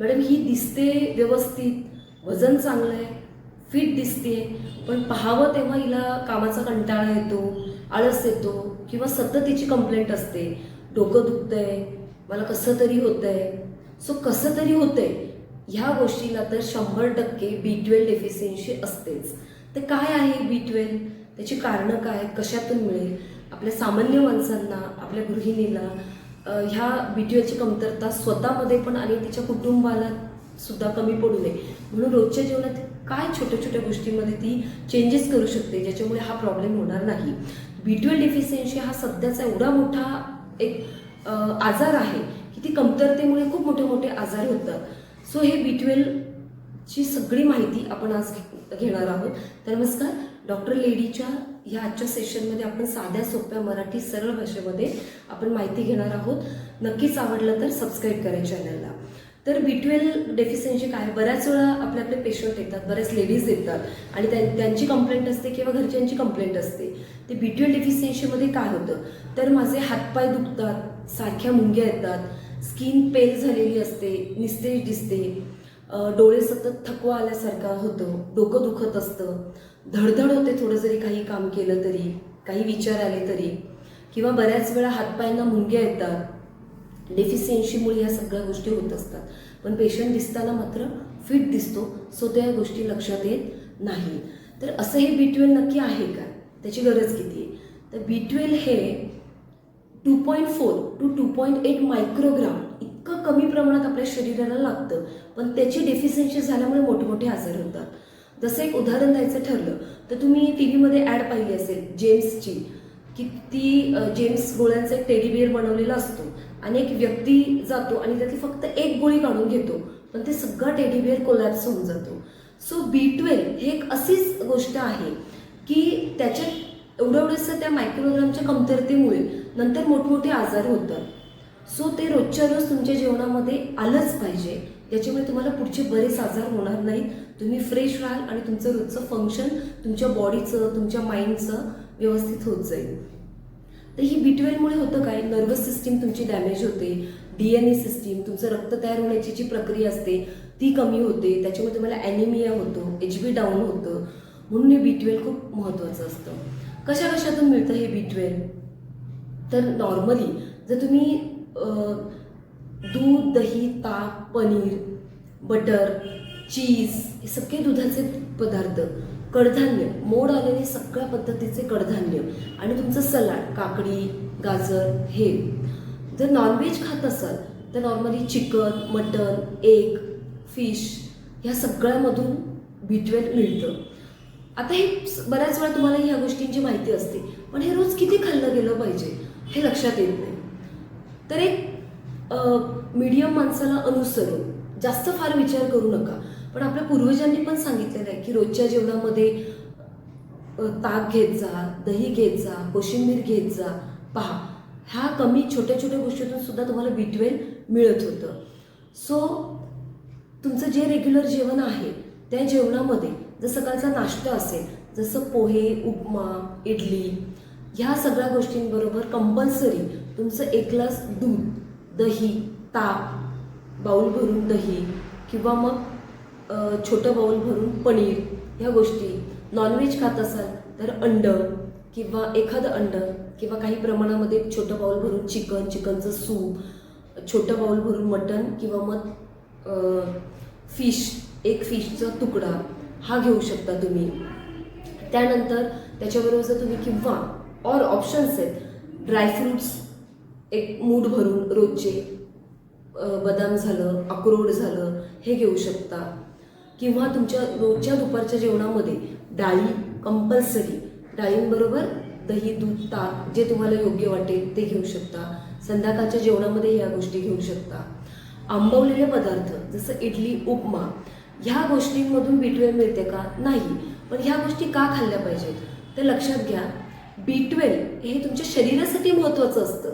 Madam ही दिसते व्यवस्थित वजन चांगलं आहे फिट दिसते पण पाहावं तेव्हा हिला कामाचा कंटाळा येतो आळस येतो किंवा सतत तिची कंप्लेंट असते. डोकं दुखतंय मला कसं तरी होतंय. सो कसं तरी होतंय ह्या गोष्टीला तर शंभर टक्के बी ट्वेल डेफिसियन्सी असतेच. तर काय आहे बी ट्वेल त्याची कारणं काय? कशातून मिळेल? आपल्या सामान्य माणसांना आपल्या गृहिणीला ह्या बी ट्वेल्वची कमतरता स्वतःमध्ये पण आणि तिच्या कुटुंबाला सुद्धा कमी पडू नये. म्हणून रोजच्या जीवनात काय छोट्या छोट्या गोष्टीमध्ये ती चेंजेस करू शकते ज्याच्यामुळे हा प्रॉब्लेम होणार नाही. बी ट्वेल्व डेफिशियन्सी हा सध्याचा एवढा मोठा एक आजार आहे की ती कमतरतेमुळे खूप मोठे मोठे आजार होतात. सो हे बी ची सगळी माहिती आपण आज घे- घेणार आहोत. तर नमस्कार डॉक्टर लेडीच्या ह्या आजच्या सेशनमध्ये आपण साध्या सोप्या मराठी सरळ भाषेमध्ये आपण माहिती घेणार आहोत. नक्कीच आवडलं तर सबस्क्राईब करा चॅनलला तर बी ट्वेल्व डेफिशियन्सी काय आहे? बऱ्याच वेळा आपले आपले पेशंट येतात बऱ्याच लेडीज येतात आणि त्यां- त्यांची कंप्लेंट असते किंवा घरच्यांची कंप्लेंट असते. ते बी ट्वेल्व डेफिशियन्सीमध्ये काय होतं? तर माझे हातपाय दुखतात सारख्या मुंग्या येतात स्किन पेल झालेली असते निस्तेज दिसते. डोळे सतत थकवा आल्यासारखा होतं डोकं दुखत असतं. धडधड होते थोडं जरी काही काम केलं तरी काही विचार आले तरी. किंवा बऱ्याच वेळा हातपायांना मुंग्या येतात. डेफिसियन्सीमुळे ह्या सगळ्या गोष्टी होत असतात. पण पेशंट दिसताना मात्र फिट दिसतो सो त्या गोष्टी लक्षात येत नाही. तर असं हे बी ट्वेल्व नक्की आहे का? त्याची गरज किती आहे? तर बी ट्वेल्व हे two point four two two point eight microgram इतकं कमी प्रमाणात आपल्या शरीराला लागतं. पण त्याची डेफिशियन्सी झाल्यामुळे मोठमोठे आजार होतात. जसं एक उदाहरण द्यायचं ठरलं तर तुम्ही टी व्हीमध्ये ॲड पाहिली असेल जेम्सची. की ती जेम्स गोळ्यांचा एक टेडी बिअर बनवलेला असतो. आणि एक व्यक्ती जातो आणि त्यातली फक्त एक गोळी काढून घेतो. पण ते सगळं टेडी बिअर कोलॅप्स होऊन जातो. सो बी ट्वेल्व हे एक अशीच गोष्ट आहे की त्याच्यात एवढं एवढंसं त्या मायक्रोग्रामच्या कमतरतेमुळे नंतर मोठमोठे आजार होतात. सो ते रोजच्या रोज तुमच्या जेवणामध्ये आलंच पाहिजे. त्याच्यामुळे तुम्हाला पुढचे बरेच आजार होणार नाहीत. तुम्ही फ्रेश राहाल आणि तुमचं रोजचं फंक्शन तुमच्या बॉडीचं तुमच्या माइंडचं व्यवस्थित होत जाईल. तर ही बी ट्वेल्वमुळे होतं काय? नर्वस सिस्टीम तुमची डॅमेज होते. डी एन ए सिस्टीम तुमचं रक्त तयार होण्याची जी प्रक्रिया असते ती कमी होते. त्याच्यामुळे तुम्हाला ॲनिमिया होतो एच बी डाऊन होतं. म्हणून हे बी ट्वेल्व खूप महत्त्वाचं असतं. कशा कशातून मिळतं हे बी ट्वेल्व तर नॉर्मली जर तुम्ही दूध दही ताक पनीर बटर चीज हे सगळे दुधाचे पदार्थ. कडधान्य मोड आलेले सगळ्या पद्धतीचे कडधान्य आणि तुमचं सलाड काकडी गाजर हे. जर नॉनव्हेज खात असाल तर normally chicken mutton egg fish ह्या सगळ्यामधून बिटवेल मिळतं. आता हे बऱ्याच वेळा तुम्हाला ह्या गोष्टींची माहिती असते पण हे रोज किती खाल्लं गेलं पाहिजे हे लक्षात येत नाही. तर एक मीडियम माणसाला अनुसरून जास्त फार विचार करू नका. पण आपल्या पूर्वजांनी पण सांगितलेलं आहे की रोजच्या जेवणामध्ये ताक घेत जा दही घेत जा कोशिंबीर घेत जा. पहा ह्या कमी छोट्या छोट्या गोष्टीतून सुद्धा तुम्हाला बी मिळत होतं. सो तुमचं जे रेग्युलर जेवण आहे त्या जेवणामध्ये जर सकाळचा नाश्ता असेल जसं पोहे उपमा इडली ह्या सगळ्या गोष्टींबरोबर कंपल्सरी तुमचं एक ग्लास दूध दही ताक बाऊल भरून दही किंवा मग छोटं बाऊल भरून पनीर ह्या गोष्टी. नॉनव्हेज खात असाल तर अंड किंवा एखादं अंड किंवा काही प्रमाणामध्ये छोटं बाऊल भरून चिकन चिकनचं सूप छोटं बाऊल भरून मटन किंवा मग फिश एक फिशचा तुकडा हा घेऊ शकता तुम्ही. त्यानंतर त्याच्याबरोबर जर तुम्ही किंवा ऑर ऑप्शन्स आहेत ड्रायफ्रूट्स एक मूड भरून रोजचे बदाम झालं अक्रोड झालं हे घेऊ शकता. किंवा तुमच्या रोजच्या दुपारच्या जेवणामध्ये डाळी कंपल्सरी डाळींबरोबर दही दूध ताक जे तुम्हाला योग्य वाटेल ते घेऊ शकता. संध्याकाळच्या जेवणामध्ये ह्या गोष्टी घेऊ शकता. आंबवलेले पदार्थ जसं इडली उपमा ह्या गोष्टींमधून बी ट्वेल्व मिळते का? नाही. पण ह्या गोष्टी का खाल्ल्या पाहिजेत? तर लक्षात घ्या बी ट्वेल्व हे तुमच्या शरीरासाठी महत्त्वाचं असतं.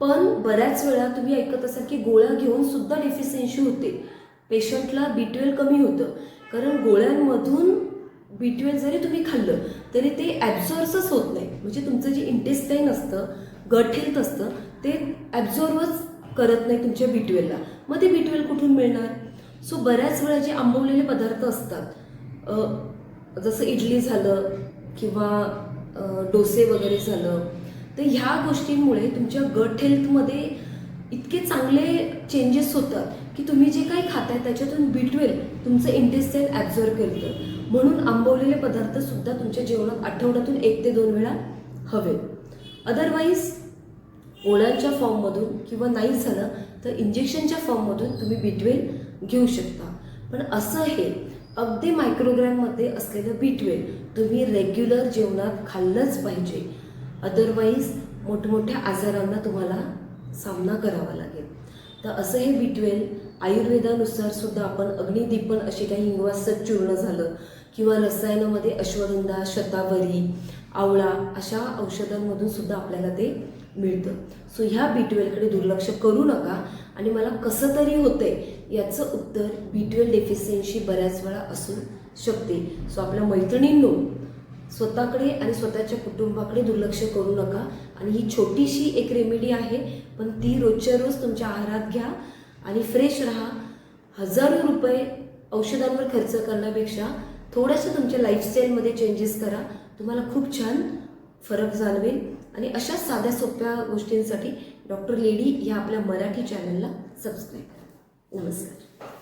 पण बऱ्याच वेळा तुम्ही ऐकत असाल की गोळ्या घेऊन सुद्धा डेफिशियन्सी होते. पेशंटला बी ट्वेल कमी होतं. कारण गोळ्यांमधून बी ट्वेल जरी तुम्ही खाल्लं तरी ते ॲब्झॉर्बच होत नाही. म्हणजे तुमचं जे इंटेस्टाईन असतं गट हेल्थ असतं ते ॲब्झॉर्बच करत नाही तुमच्या बी ट्वेलला मग ते बी ट्वेल कुठून मिळणार? सो बऱ्याच वेळा जे आंबवलेले पदार्थ असतात जसं इडली झालं किंवा डोसे वगैरे झालं तर ह्या गोष्टींमुळे तुमच्या गट हेल्थमध्ये इतके चांगले चेंजेस होतात की तुम्ही जे काही खाताय त्याच्यातून बी ट्वेल्व तुमचं इंटेस्टाईन ॲब्झॉर्व करतं. म्हणून आंबवलेले पदार्थसुद्धा तुमच्या जेवणात आठवड्यातून एक ते दोन वेळा हवे अदरवाईज ओळ्यांच्या फॉर्ममधून किंवा नाही झालं तर इंजेक्शनच्या फॉर्ममधून तुम्ही बी ट्वेल्व घेऊ शकता. पण असं हे अगदी मायक्रोग्रॅममध्ये असलेलं बी ट्वेल्व तुम्ही रेग्युलर जेवणात खाल्लंच पाहिजे. अदरवाईज मोठमोठ्या आजारांना तुम्हाला सामना करावा लागेल. तर असं हे बी आयुर्वेदानुसार सुद्धा आपण अग्निदीपन असे काही हिंगवाचं चूर्ण झालं किंवा रसायनामध्ये अश्वगंधा शतावरी आवळा अशा औषधांमधून सुद्धा आपल्याला ते मिळतं. सो ह्या बी ट्वेलकडे दुर्लक्ष करू नका आणि मला कसं तरी होतंय याचं उत्तर बी ट्वेल डेफिसियन्सी बऱ्याच वेळा असू शकते. सो आपल्या मैत्रिणींनो स्वतःकडे आणि स्वतःच्या कुटुंबाकडे दुर्लक्ष करू नका. आणि ही छोटीशी एक रेमेडी आहे. पण ती रोजच्या रोज तुमच्या आहारात घ्या आणि फ्रेश राहा. हजारो रुपये औषधांवर खर्च करण्यापेक्षा थोडंसं तुमच्या लाईफस्टाईलमध्ये चेंजेस करा. तुम्हाला खूप छान फरक जाणवेल. आणि अशाच साध्या सोप्या गोष्टींसाठी डॉक्टर लेडी या आपल्या मराठी चॅनलला सबस्क्राईब करा. नमस्कार.